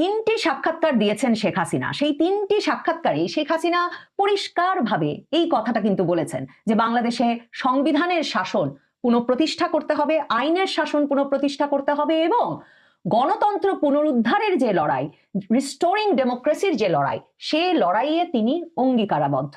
তিনটি সাক্ষাৎকার দিয়েছেন শেখ হাসিনা। সেই তিনটি সাক্ষাৎকারে শেখ হাসিনা পরিষ্কারভাবে এই কথাটা কিন্তু বলেছেন যে বাংলাদেশে সংবিধানের শাসন পুনঃপ্রতিষ্ঠা করতে হবে, আইনের শাসন পুনঃপ্রতিষ্ঠা করতে হবে এবং গণতন্ত্র পুনরুদ্ধারের যে লড়াই রিস্টোরিং ডেমোক্রেসির যে লড়াই, সে লড়াইয়ে তিনি অঙ্গীকারাবদ্ধ।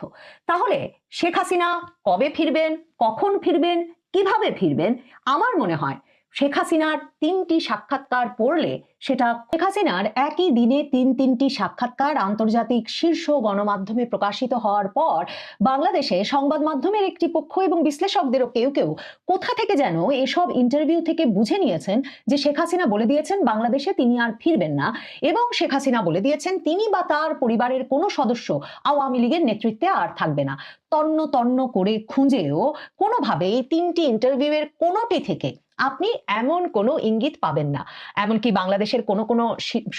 তাহলে শেখ হাসিনা কবে ফিরবেন, কখন ফিরবেন, কীভাবে ফিরবেন? আমার মনে হয় শেখ হাসিনার তিনটি সাক্ষাৎকার পড়লে সেটা শেখ হাসিনার একই দিনে তিন তিনটি সাক্ষাৎকার আন্তর্জাতিক শীর্ষ গণমাধ্যমে প্রকাশিত হওয়ার পর বাংলাদেশে সংবাদ মাধ্যমের একটি পক্ষ এবং বিশ্লেষকদেরও কেউ কেউ কোথা থেকে যেন এসব ইন্টারভিউ থেকে বুঝে নিয়েছেন যে শেখ হাসিনা বলে দিয়েছেন বাংলাদেশে তিনি আর ফিরবেন না এবং শেখ হাসিনা বলে দিয়েছেন তিনি বা তার পরিবারের কোনো সদস্য আওয়ামী লীগের নেতৃত্বে আর থাকবে না। তন্ন তন্ন করে খুঁজেও কোনোভাবে এই তিনটি ইন্টারভিউয়ের কোনোটি থেকে আপনি এমন কোনো ইঙ্গিত পাবেন না। এমনকি বাংলাদেশের কোনো কোনো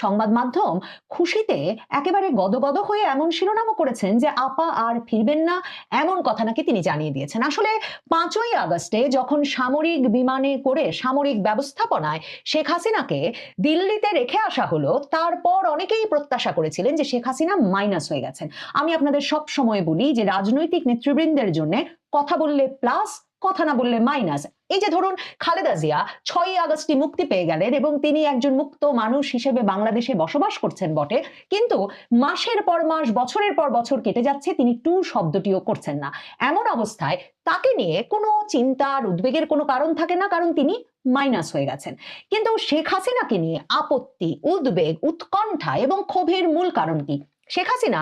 সংবাদ মাধ্যম খুশিতে একেবারে গদগদ হয়ে এমন শিরোনামও করেছেন যে, আপা আর ফিরবেন না এমন কথা নাকি তিনি জানিয়ে দিয়েছেন। আসলে পাঁচই আগস্টে যখন সামরিক বিমানে করে সামরিক ব্যবস্থাপনায় শেখ হাসিনাকে দিল্লিতে রেখে আসা হলো, তারপর অনেকেই প্রত্যাশা করেছিলেন যে শেখ হাসিনা মাইনাস হয়ে গেছেন। আমি আপনাদের সব সময় বলি যে, রাজনৈতিক নেতৃবৃন্দের জন্য কথা বললে প্লাস কথা না বললে মাইনাস এই যে ধরুন খালেদা জিয়া ছয়ই আগস্টে মুক্তি পেয়ে গেলেন এবং তিনি একজন মুক্ত মানুষ হিসেবে বাংলাদেশে বসবাস করছেন বটে, কিন্তু মাসের পর মাস, বছরের পর বছর কেটে যাচ্ছে, তিনি টু শব্দটিও করছেন না। এমন অবস্থায় তাকে নিয়ে কোনো চিন্তার উদ্বেগের কোনো কারণ থাকে না, কারণ তিনি মাইনাস হয়ে গেছেন। কিন্তু শেখ হাসিনাকে নিয়ে আপত্তি, উদ্বেগ, উৎকণ্ঠা এবং ক্ষোভের মূল কারণ কি? শেখ হাসিনা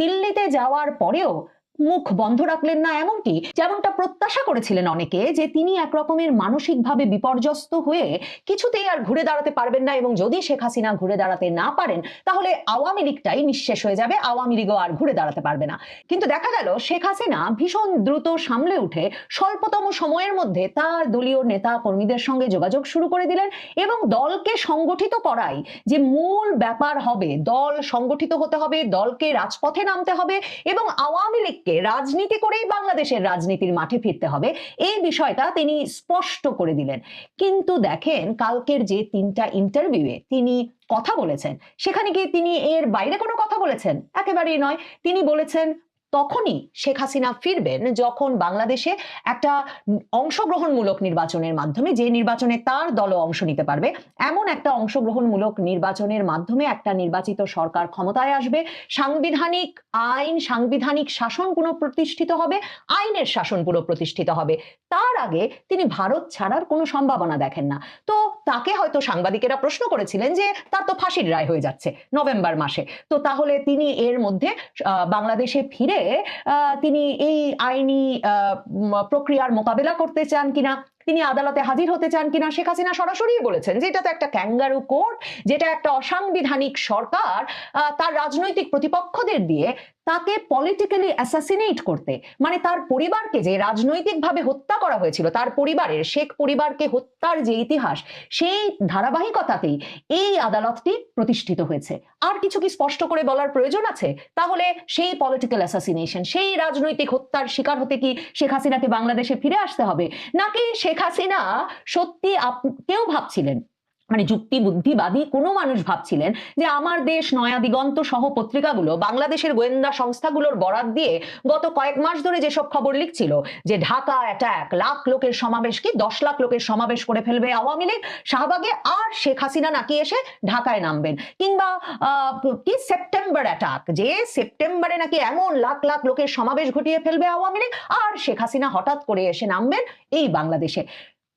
দিল্লিতে যাওয়ার পরেও মুখ বন্ধ রাখলেন না এমনকি যেমনটা প্রত্যাশা করেছিলেন অনেকে, যে তিনি এক রকমের মানসিকভাবে বিপর্যস্ত হয়ে কিছুতেই আর ঘুরে দাঁড়াতে পারবেন না এবং যদি শেখ হাসিনা ঘুরে দাঁড়াতে না পারেন, তাহলে আওয়ামী লীগটাই নিঃশেষ হয়ে যাবে, আওয়ামী লীগও আর ঘুরে দাঁড়াতে পারবে না। কিন্তু দেখা গেল, শেখ হাসিনা ভীষণ দ্রুত সামলে উঠে স্বল্পতম সময়ের মধ্যে তার দলীয় নেতা কর্মীদের সঙ্গে যোগাযোগ শুরু করে দিলেন এবং দলকে সংগঠিত করাই যে মূল ব্যাপার হবে, দল সংগঠিত হতে হবে, দলকে রাজপথে নামতে হবে এবং আওয়ামী লীগকে রাজনীতি করেই বাংলাদেশের রাজনীতির মাঠে ফিরতে হবে। এই বিষয়টা তিনি স্পষ্ট করে দিলেন। কিন্তু দেখেন, কালকের যে তিনটা ইন্টারভিউয়ে তিনি কথা বলেছেন, সেখানে কি তিনি এর বাইরে কোনো কথা বলেছেন? একেবারেই নয়। তিনি বলেছেন তখনই শেখ হাসিনা ফিরবেন যখন বাংলাদেশে একটা অংশগ্রহণমূলক নির্বাচনের মাধ্যমে, যে নির্বাচনে তার দলও অংশ নিতে পারবে, এমন একটা অংশগ্রহণমূলক নির্বাচনের মাধ্যমে একটা নির্বাচিত সরকার ক্ষমতায় আসবে। সাংবিধানিক আইন, সাংবিধানিক শাসন পুনঃ প্রতিষ্ঠিত হবে, আইনের শাসন পুনঃপ্রতিষ্ঠিত হবে। তার আগে তিনি ভারত ছাড়ার কোনো সম্ভাবনা দেখেন না। তো তাকে হয়তো সাংবাদিকেরা প্রশ্ন করেছিলেন যে, তার তো ফাঁসির রায় হয়ে যাচ্ছে নভেম্বর মাসে। তো তাহলে তিনি এর মধ্যে বাংলাদেশে ফিরে তিনি এই আইনি প্রক্রিয়ার মোকাবেলা করতে চান কিনা? তিনি আদালতে হাজির হতে চান কিনা শেখ হাসিনা সরাসরি বলেছেন যে এটা তো একটা ক্যাঙ্গারু কোর্ট, যেটা একটা অসাংবিধানিক সরকার তার রাজনৈতিক প্রতিপক্ষদের দিয়ে তাকে পলিটিক্যালি অ্যাসাসিনেট করতে। মানে তার পরিবারকে যে রাজনৈতিকভাবে হত্যা করা হয়েছিল, তার পরিবারের, শেখ পরিবারকে হত্যার যে ইতিহাস, সেই ধারাবাহিকতাতেই এই আদালতটি প্রতিষ্ঠিত হয়েছে। আর কিছু কি স্পষ্ট করে বলার প্রয়োজন আছে? তাহলে সেই পলিটিক্যাল অ্যাসাসিনেশন সেই রাজনৈতিক হত্যার শিকার হতে কি শেখ হাসিনাকে বাংলাদেশে ফিরে আসতে হবে? নাকি শেখ হাসিনা সত্যি কেউ ভাবছিলেন মানে যুক্তি বুদ্ধিবাদী কোনো মানুষ ভাবছিলেন যে আমার দেশ, নয়া দিগন্ত সহ পত্রিকাগুলো বাংলাদেশের গোয়েন্দা সংস্থাগুলোর বরাত দিয়ে গত কয়েক মাস ধরে যেসব খবর লিখছিল যে ঢাকা অ্যাটাক লাখ লোকের সমাবেশ কি, দশ লাখ লোকের সমাবেশ করে ফেলবে আওয়ামী লীগ, শাহবাগে আর শেখ হাসিনা নাকি এসে ঢাকায় নামবেন? কিংবা কি সেপ্টেম্বর অ্যাটাক যে সেপ্টেম্বরে নাকি এমন লাখ লাখ লোকের সমাবেশ ঘটিয়ে ফেলবে আওয়ামী লীগ, আর শেখ হাসিনা হঠাৎ করে এসে নামবেন এই বাংলাদেশে?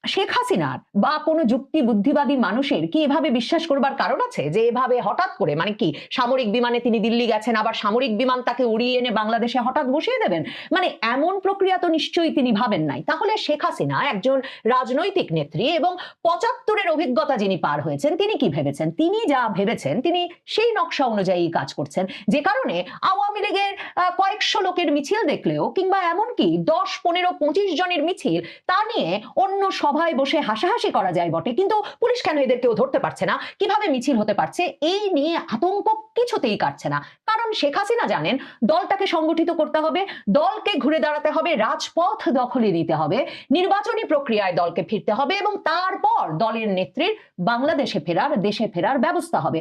শেখ হাসিনার বা কোনো যুক্তি বুদ্ধিবাদী মানুষের কি এভাবে বিশ্বাস করবার কারণ আছে? যে এভাবে হঠাৎ করে মানে কি, সামরিক বিমানে তিনি দিল্লি গেছেন, আবার সামরিক বিমান তাকে উড়িয়ে এনে বাংলাদেশে হঠাৎ বসিয়ে দেবেন? মানে এমন প্রক্রিয়া তো নিশ্চয়ই তিনি ভাবেন নাই। তাহলে শেখ হাসিনা একজন রাজনৈতিক নেত্রী এবং পঁচাত্তরের অভিজ্ঞতা যিনি পার হয়েছেন, তিনি কি ভেবেছেন? তিনি যা ভেবেছেন, তিনি সেই নকশা অনুযায়ী কাজ করছেন। যে কারণে আওয়ামী লীগের কয়েকশো লোকের মিছিল দেখলেও কিংবা এমনকি দশ, পনেরো, পঁচিশ জনের মিছিল, তা নিয়ে অন্য সভায় বসে হাসাহাসি করা যায় বটে, কিন্তু পুলিশ কেন এদের কেউ ধরতে পারছে না? কীভাবে মিছিল হতে পারছে? এই নিয়ে আতঙ্ক কিছুতেই কাটছে না। কারণ শেখ হাসিনা জানেন, দলটাকে সংগঠিত করতে হবে, দলকে ঘুরে দাঁড়াতে হবে, রাজপথ দখলে নিতে হবে, নির্বাচনী প্রক্রিয়ায় দলকে ফিরতে হবে এবং তারপর দলের নেত্রীর বাংলাদেশে ফেরার, দেশে ফেরার ব্যবস্থা হবে।